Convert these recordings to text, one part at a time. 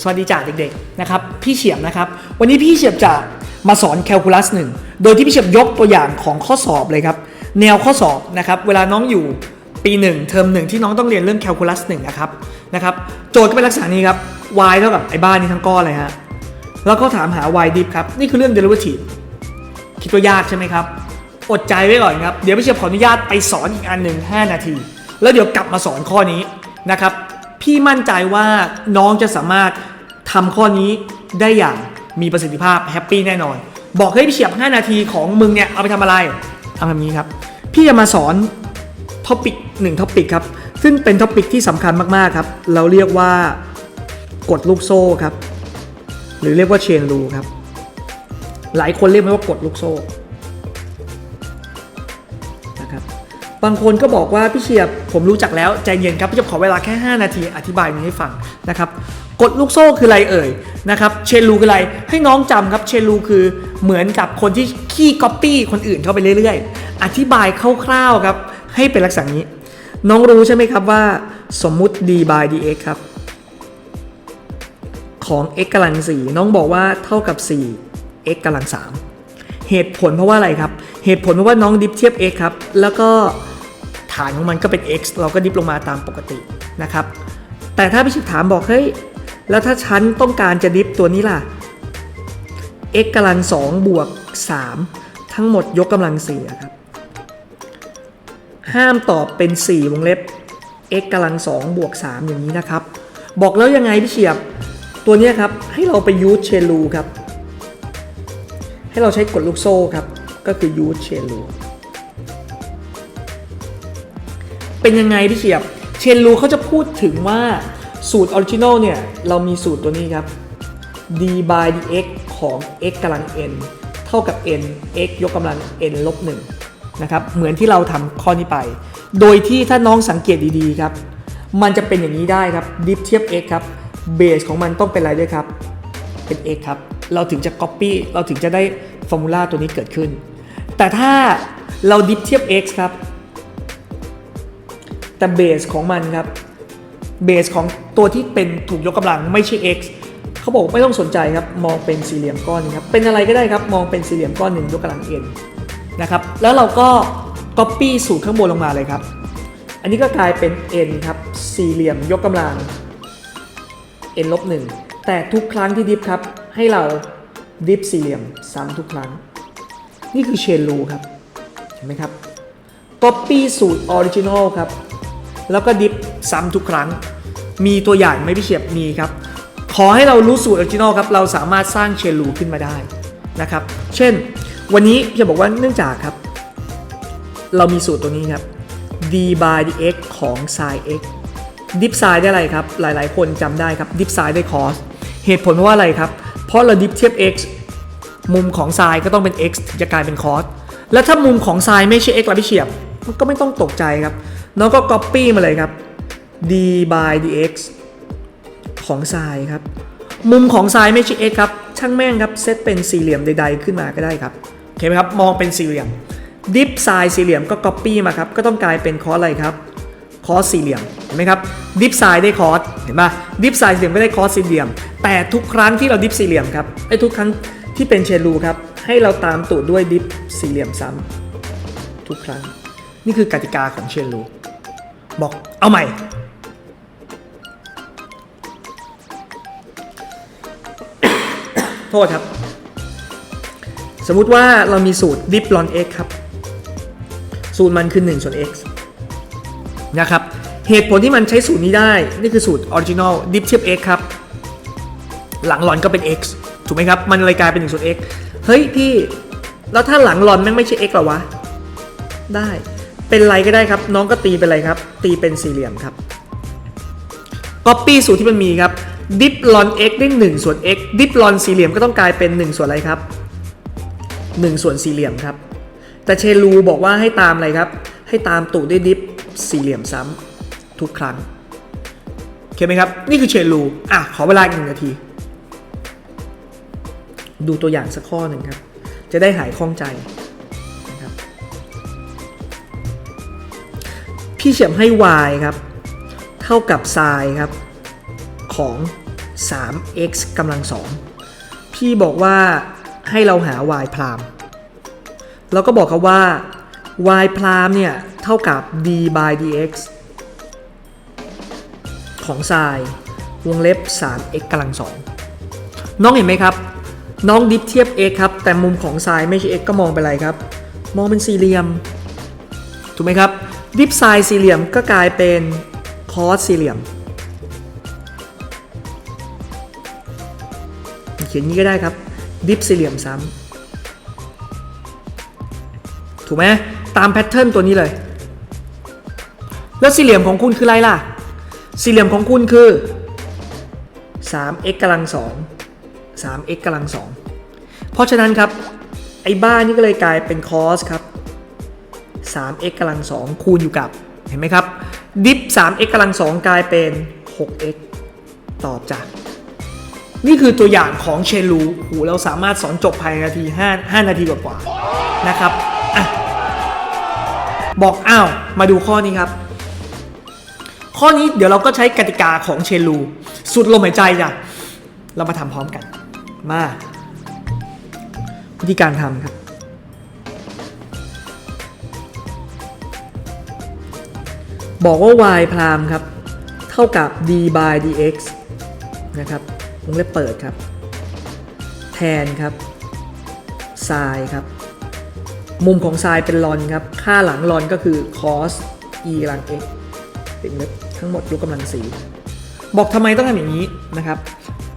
สวัสดีจ่าเด็กๆนะครับพี่เฉียบนะครับ วันนี้พี่เฉียบจะมาสอนแคลคูลัสหนึ่งโดยที่พี่เฉียบยกตัวอย่างของข้อสอบเลยครับ แนวข้อสอบนะครับเวลาน้องอยู่ปีหนึ่งเทอมหนึ่งที่น้องต้องเรียนเรื่องแคลคูลัสหนึ่งนะครับนะครับโจทย์ก็เป็นลักษณะนี้ครับ y เท่ากับไอ้บ้านนี้ทั้งก้อนเลยฮะแล้วก็ถามหา y dip ครับ นี่คือเรื่อง derivative คิดว่ายากใช่ไหมครับ อดใจไว้ก่อนครับ เดี๋ยวพี่เชียบขออนุญาตไปสอนอีกอันหนึ่ง5 นาที แล้วเดี๋ยวกลับมาสอนข้อนี้นะครับ พี่มั่นใจว่าน้องจะสามารถ ทำข้อนี้ได้อย่างมีประสิทธิภาพแฮปปี้แน่นอน บอกให้พี่เฉียบ 5 นาทีของมึงเนี่ยเอาไปทำอะไรเอาแบบนี้ครับ พี่จะมาสอนท็อปิกหนึ่งท็อปิกครับ ซึ่งเป็นท็อปิกที่สำคัญมากๆครับ เราเรียกว่ากฎลูกโซ่ครับ หรือเรียกว่าเชนรูครับ หลายคนเรียกมันว่ากฎลูกโซ่นะครับ บางคนก็บอกว่าพี่เฉียบผมรู้จักแล้วใจเย็นครับพี่จะขอเวลาแค่ 5 นาทีอธิบายมันให้ฟังนะครับ กฎลูกโซ่คืออะไรเอ่ยนะครับเชนลูคืออะไรให้น้องจำครับเชนลูคือเหมือนกับคนที่ขี้ก๊อปปี้คนอื่นเข้าไปเรื่อยๆ อธิบายคร่าวๆครับให้เป็นลักษณะนี้ น้องรู้ใช่ไหมครับว่าสมมุติ d by dx ครับ ของ x กำลัง4น้องบอกว่าเท่ากับ 4 x กำลัง3เหตุผลเพราะว่าอะไรครับ เหตุผลเพราะว่าน้องดิฟเทียบ x ครับ แล้วก็ฐานของมันก็เป็น x เราก็ดิฟลงมาตามปกตินะครับ แต่ถ้าพี่ชิบถามบอกเฮ้ย แล้วถ้าฉันต้องการจะดิฟตัวนี้ล่ะ x กำลัง2บวก 3 ทั้งหมดยกกำลัง4อะครับ ห้ามตอบเป็น 4 วงเล็บ x กำลัง2บวก 3 อย่างนี้นะครับ บอกแล้วยังไงพี่เฉียบ ตัวนี้ครับ ให้เราไปยูสเชลูครับ ให้เราใช้กดลูกโซ่ครับ ก็คือยูสเชลูเป็นยังไงพี่เฉียบ เชนลูเขาจะพูดถึงว่า สูตรออริจินอลเนี่ย เรามีสูตรตัวนี้ครับ d by dx ของ x กำลัง n เท่ากับ n x ยกกำลัง n ลบ1นะครับ เหมือนที่เราทำข้อนี้ไป โดยที่ถ้าน้องสังเกตดีๆครับ มันจะเป็นอย่างนี้ได้ครับดิฟเทียบ x ครับ เบสของมันต้องเป็นอะไรด้วยครับ เป็น x ครับ เราถึงจะ copy เราถึงจะได้ฟอร์มูลาตัวนี้เกิดขึ้น แต่ถ้าเราดิฟเทียบ x ครับ แต่เบสของมันครับ เบสของตัวที่เป็นถูกยกกำลังไม่ใช่ x เขาบอกไม่ต้องสนใจครับมองเป็นสี่เหลี่ยมก้อนนี้ครับเป็นอะไรก็ได้ครับมองเป็นสี่เหลี่ยมก้อนหนึ่งยกกำลัง n นะครับแล้วเราก็ copy สูตรข้างบนลงมาเลยครับ อันนี้ก็กลายเป็น n ครับสี่เหลี่ยมยกกำลัง n ลบหนึ่งแต่ทุกครั้งที่ดิฟครับให้เราดิฟสี่เหลี่ยมซ้ำทุกครั้ง นี่คือเชนรูครับเห็นไหมครับ copy สูตรออริจินอลครับแล้วก็ดิฟ ซ้ำทุกครั้ง มีตัวอย่างไหมพี่เฉียบมีครับ ขอให้เรารู้สูตรออริจินอลครับ เราสามารถสร้างเชนรูขึ้นมาได้นะครับ เช่น วันนี้จะบอกว่าเนื่องจากครับ เรามีสูตรตัวนี้ครับ d by dx ของ sin x ดิฟไซด์ได้อะไรครับ หลาย ๆ คนจำได้ครับ ดิฟไซด์ได้ cos เหตุผลเพราะว่าอะไรครับ เพราะเราดิฟเทียบ x มุมของไซน์ก็ต้องเป็น x ถึงจะกลายเป็น cos แล้วถ้ามุมของไซน์ไม่ใช่ x ละพี่เฉียบ มันก็ไม่ต้องตกใจครับ น้องก็ copy มาเลยครับ d by dx ของไซน์ครับ มุมของไซน์ไม่ใช่ x ครับ ช่างแม่งครับ เซตเป็นสี่เหลี่ยมใดๆ ขึ้นมาก็ได้ครับโอเคไหมครับ มองเป็นสี่เหลี่ยม ดิฟไซน์สี่เหลี่ยมก็ copy มาครับ ก็ต้องกลายเป็น cos อะไรครับ คอสสี่เหลี่ยม เห็นไหมครับ ดิฟไซด์ได้คอสเห็นป่ะดิฟไซด์สี่เหลี่ยมก็ได้คอสสี่เหลี่ยม แต่ทุกครั้งที่เราดิฟสี่เหลี่ยมครับ ไอ้ทุกครั้งที่เป็นเชนรูครับ ให้เราตามตูดด้วยดิฟสี่เหลี่ยมซ้ำทุกครั้ง นี่คือกติกาของเชนรูบอก เอาใหม่ โทษครับ สมมุติว่าเรามีสูตรดิฟลอน x ครับ สูตรมันคือ1ส่วน x นะครับ เหตุผลที่มันใช้สูตรนี้ได้ นี่คือสูตรออริจินอลดิฟเทียบ x ครับ หลังหลอนก็เป็น x ถูกไหมครับ มันเลยกลายเป็น1ส่วน x เฮ้ยพี่ แล้วถ้าหลังหลอนแม่งไม่ใช่ x หรอวะ ได้เป็นไรก็ได้ครับ น้องก็ตีเป็นไรครับ ตีเป็นสี่เหลี่ยมครับ copy สูตรที่มันมีครับ ดิฟลอน x ได้1ส่วน x ดิฟลอนสี่เหลี่ยมก็ต้องกลายเป็น 1 ส่วนอะไรครับ 1 ส่วนสี่เหลี่ยมครับ แต่เชลูบอกว่าให้ตามอะไรครับ ให้ตามตูดด้วยดิฟสี่เหลี่ยมซ้ำทุกครั้งโอเคไหมครับ นี่คือเชลูอะขอเวลาอีกหนึ่งนาที ดูตัวอย่างสักข้อหนึ่งครับ จะได้หายข้องใจนะครับพี่เฉียมให้ y ครับ เท่ากับ sin ครับของ 3x กำลัง2พี่บอกว่าให้เราหา y พรามเราก็บอกเขาว่า y พรามเนี่ย เท่ากับ d by dx ของไซน์วงเล็บ 3x กำลัง2น้องเห็นไหมครับ น้องดิฟเทียบ x ครับ แต่มุมของไซน์ไม่ใช่ x ก็มองเป็นอะไรครับ มองเป็นสี่เหลี่ยม ถูกไหมครับ ดิฟไซน์สี่เหลี่ยมก็กลายเป็นคอสสี่เหลี่ยม เขียนงนี้ก็ได้ครับ ดิฟสี่เหลี่ยมซ้ำถูกไหมตามแพทเทิร์นตัวนี้เลย แล้วสี่เหลี่ยมของคุณคืออะไรล่ะ สี่เหลี่ยมของคุณคือ 3x กำลัง2 3x กำลัง2เพราะฉะนั้นครับ ไอ้บ้านนี่ก็เลยกลายเป็น cos ครับ 3x กำลัง2คูณอยู่กับเห็นไหมครับ ดิฟ 3x กำลัง2กลายเป็น 6x ตอบจ้ะ นี่คือตัวอย่างของเชลูหูเราสามารถสอนจบภายในนาที 5 5 นาทีกว่าๆนะครับอะบอกอ้าวมาดูข้อนี้ครับ ข้อนี้เดี๋ยวเราก็ใช้กติกาของเชลู สุดลมหายใจจ้ะเรามาทำพร้อมกัน มาวิธีการทำครับ บอกว่า y พรามครับ เท่ากับ d by dx นะครับ วงเล็บเปิดครับ แทนครับทรายครับ มุมของทรายเป็นลอนครับ ค่าหลังลอนก็คือ cos e กำลัง x เป็นเล็บทั้งหมดยกกำลังสีบอกทำไมต้องทำอย่างนี้นะครับ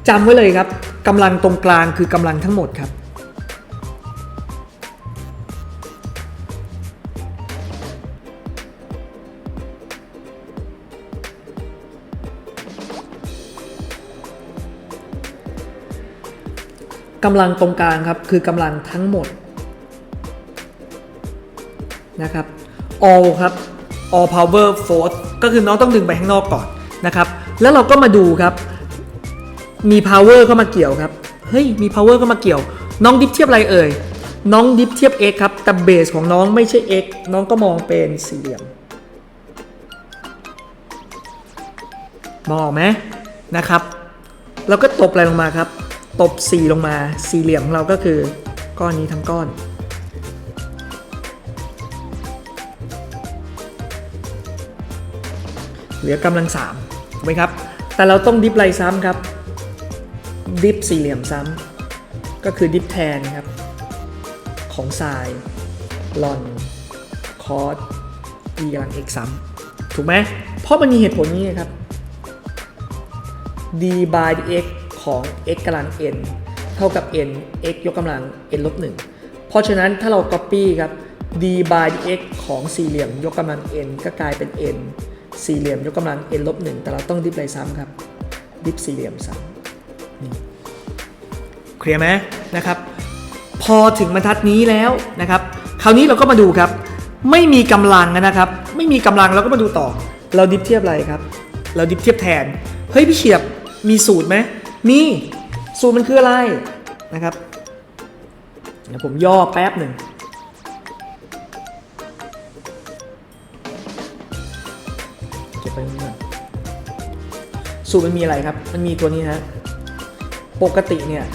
จำไว้เลยครับกำลังตรงกลางคือกำลังทั้งหมดครับ กำลังตรงกลางครับ คือกำลังทั้งหมดนะครับ all ครับ all power force ก็คือน้องต้องดึงไปข้างนอกก่อนนะครับ แล้วเราก็มาดูครับ มี power เข้ามาเกี่ยวครับ เฮ้ย มี power เข้ามาเกี่ยว น้องดิฟเทียบอะไรเอ่ย น้องดิฟเทียบ x ครับ แต่เบสของน้องไม่ใช่ x น้องก็มองเป็นสี่เหลี่ยม มองออกไหมนะครับ แล้วก็ตบอะไรลงมาครับ ตบ 4 ลงมาสี่เหลี่ยมของเราก็คือก้อนนี้ทั้งก้อน เหลือกำลัง3ถูกไหมครับ แต่เราต้องดิฟไรซ้ำครับ ดิฟสี่เหลี่ยมซ้ำก็คือดิฟแทนครับ ของทรายลอน คอส e กำลัง x ซ้ำถูกไหมเพราะมันมีเหตุผลนี้ครับ d by dx ของ x กำลัง n เท่ากับ n x ยกกำลัง n ลบ1เพราะฉะนั้นถ้าเรา copy ครับ d by dx ของสี่เหลี่ยมยกกำลัง n ก็กลายเป็น n สี่เหลี่ยมยกกำลัง n ลบ1แต่เราต้องดิฟอะไรซ้ำครับ ดิฟสี่เหลี่ยมซ้ำนี่เคลียร์ไหมนะครับ พอถึงบรรทัดนี้แล้วนะครับ คราวนี้เราก็มาดูครับ ไม่มีกำลังนะครับ ไม่มีกำลังเราก็มาดูต่อ เราดิฟเทียบอะไรครับ เราดิฟเทียบแทน เฮ้ยพี่เฉียบมีสูตรไหม มีสูตรมันคืออะไรนะครับเดี๋ยวผมย่อแป๊บหนึ่งเก็บไปนี่ก่อนสูตรมันมีอะไรครับ มันมีตัวนี้ฮะปกติเนี่ย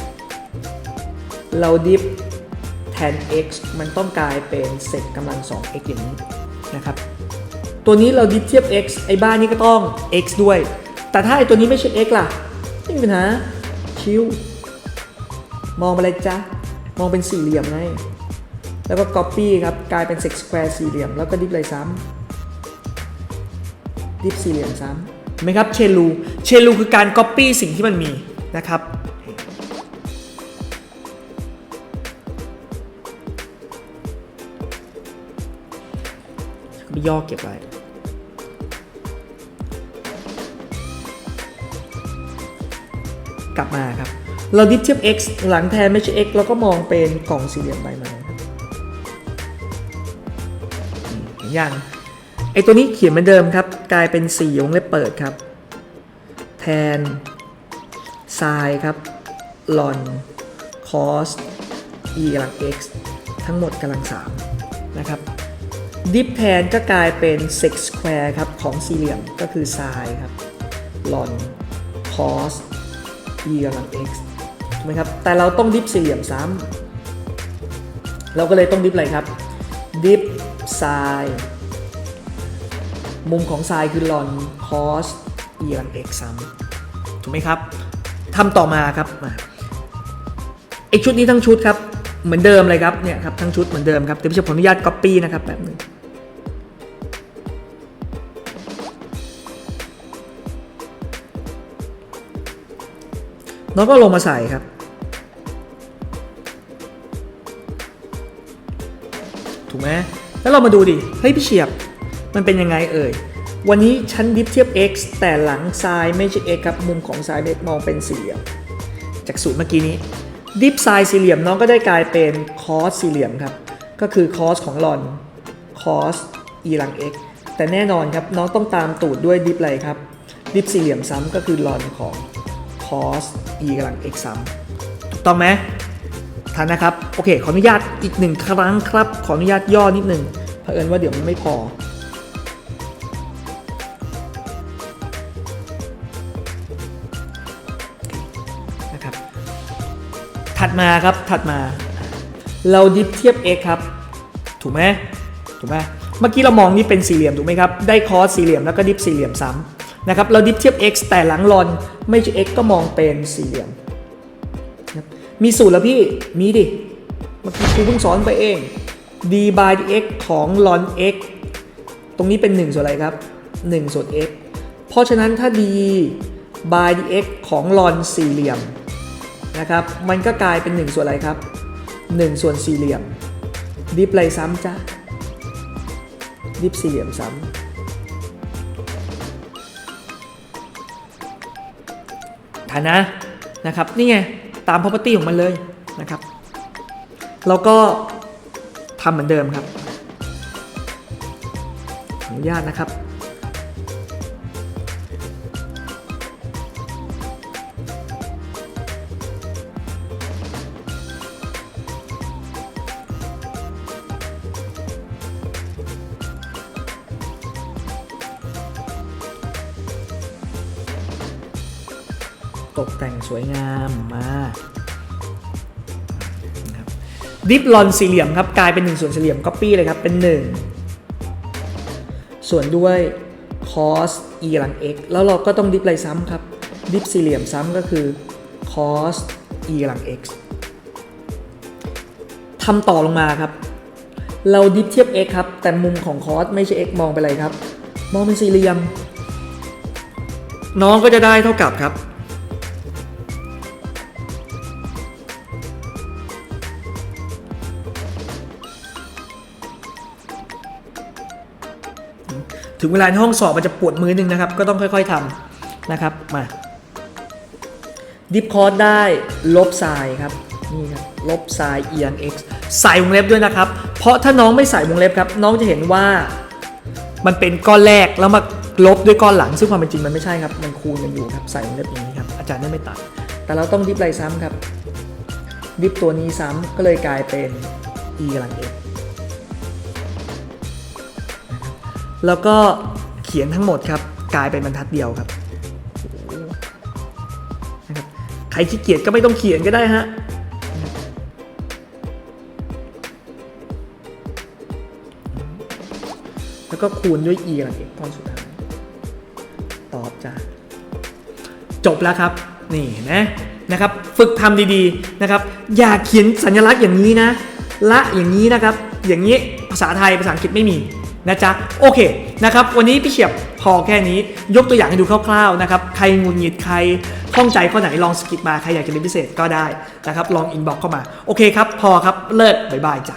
เราดิฟแทน x มันต้องกลายเป็นเศษกำลัง 2x อย่างนี้นะครับ ตัวนี้เราดิฟเทียบ x ไอ้บ้านนี้ก็ต้อง x ด้วย แต่ถ้าไอ้ตัวนี้ไม่ใช่ x ล่ะ ไม่มีปัญหา ชิวมองไปเลยจ้ะมองเป็นสี่เหลี่ยมไงแล้วก็ copy ครับ กลายเป็น sec square สี่เหลี่ยม แล้วก็ดิฟเลยซ้ำดิฟสี่เหลี่ยมซ้ำไหมครับเชลูเชลูคือการ copy สิ่งที่มันมีนะครับย่อเก็บไว้ กลับมาครับ เราดิฟเทียบ x หลังแทนไม่ใช่ x เราก็มองเป็นกล่องสี่เหลี่ยมใบไม้ครับนี่เห็นยังไอตัวนี้เขียนเหมือนเดิมครับ กลายเป็น4วงเล็บเปิดครับ แทนไซน์ครับลอนคอส e กำลัง x ทั้งหมดกำลัง3นะครับดิฟแทนก็กลายเป็น sec square ครับ ของสี่เหลี่ยมก็คือ sin ครับ ln cos e กำลัง x ถูกไหมครับ แต่เราต้องดิฟสี่เหลี่ยมซ้ำเราก็เลยต้องดิฟอะไรครับ ดิฟไซน์มุมของไซน์คือ ln cos e กำลัง x ซ้ำถูกไหมครับทำต่อมาครับมาไอชุดนี้ทั้งชุดครับ เหมือนเดิมเลยครับเนี่ยครับทั้งชุดเหมือนเดิมครับแต่พี่จะขออนุญาต copy นะครับแบบนึง น้องก็ลงมาใส่ครับ ถูกไหมแล้วเรามาดูดิ เฮ้ยพี่เฉียบ มันเป็นยังไงเอ่ย วันนี้ฉันดิฟเทียบ x แต่หลังซ้ายไม่ใช่ x ครับมุมของซ้ายเม็มองเป็นสี่เหลี่ยมจากสูตรเมื่อกี้นี้ ดิฟไซน์สี่เหลี่ยมน้องก็ได้กลายเป็นคอสสี่เหลี่ยมครับ ก็คือคอสของลอนคอส e หลัง x แต่แน่นอนครับน้องต้องตามตูดด้วยดิฟอะไรครับ ดิฟสี่เหลี่ยมซ้ำก็คือลอนของ cos e กำลัง x ซ้ำถูกต้องไหมทันนะครับ โอเค ขออนุญาตอีกหนึ่งครั้งครับ ขออนุญาตย่อนิดหนึ่งเผอิญว่าเดี๋ยวมันไม่พอ นะครับ ถัดมาครับ ถัดมา เราดิฟเทียบ x ครับ ถูกไหมถูกไหมเมื่อกี้เรามองนี่เป็นสี่เหลี่ยมถูกไหมครับ ได้คอสสี่เหลี่ยมแล้วก็ดิฟสี่เหลี่ยมซ้ำ นะครับเราดิฟเทียบ x แต่หลังลอนไม่ใช่ x ก็มองเป็นสี่เหลี่ยมนะครับมีสูตรแล้วพี่ มีดิมื่อกี้ครูเพิ่งสอนไปเอง d by dx ของ ln x ตรงนี้เป็น 1 ส่วนอะไรครับ 1 ส่วน x เพราะฉะนั้นถ้า d by dx ของ ln สี่เหลี่ยมนะครับ มันก็กลายเป็น 1 ส่วนอะไรครับ 1 ส่วนสี่เหลี่ยม ดิฟอะไรซ้ำจ้ะดิฟสี่เหลี่ยมซ้ำ นะนะครับนี่ไงตาม property ของมันเลยนะครับแล้วก็ทำเหมือนเดิมครับอนุญาตนะครับ ตกแต่งสวยงามมาครับดิฟลอนสี่เหลี่ยมครับกลายเป็น1ส่วนสี่เหลี่ยมก๊อปปี้เลยครับ เป็น 1 ส่วนด้วย cos e กำลัง x แล้วเราก็ต้องดิฟอะไรซ้ำครับ ดิฟสี่เหลี่ยมซ้ำก็คือ cos e กำลัง x ทำต่อลงมาครับ เราดิฟเทียบ x ครับ แต่มุมของ cos ไม่ใช่ x มองไปอะไรครับ มองเป็นสี่เหลี่ยม น้องก็จะได้เท่ากับครับ ถึงเวลาในห้องสอบมันจะปวดมือหนึ่งนะครับ ก็ต้องค่อยๆทำนะครับ มา ดิฟคอร์สได้ลบไซน์ครับ นี่ครับ ลบไซน์ e ง x ใส่วงเล็บด้วยนะครับ เพราะถ้าน้องไม่ใส่วงเล็บครับ น้องจะเห็นว่ามันเป็นก้อนแรกแล้วมาลบด้วยก้อนหลัง ซึ่งความเป็นจริงมันไม่ใช่ครับ มันคูณกันอยู่ครับ ใส่วงเล็บอย่างนี้ครับ อาจารย์ได้ไม่ตัด แต่เราต้องดิฟอะไรซ้ำครับ ดิฟตัวนี้ซ้ำก็เลยกลายเป็น e กำลัง x แล้วก็เขียนทั้งหมดครับกลายเป็นบรรทัดเดียวครับนะครับใครขี้เกียจก็ไม่ต้องเขียนก็ได้ฮะแล้วก็คูณด้วย e หลังเอกตอนสุดท้ายตอบจ้าจบแล้วครับ นี่นะนะครับ ฝึกทำดีๆนะครับ อย่าเขียนสัญลักษณ์อย่างนี้นะ ละอย่างนี้นะครับ อย่างนี้ภาษาไทยภาษาอังกฤษไม่มี นะจ๊ะโอเคนะครับวันนี้พี่เฉียบพอแค่นี้ยกตัวอย่างให้ดูคร่าวๆนะครับใครงุนงิดใครข้องใจข้อไหนลองสกิปมาใครอยากจะเรียนพิเศษก็ได้นะครับลองอินบ็อกเข้ามาโอเคครับพอครับเลิศบ๊ายบายจ้ะ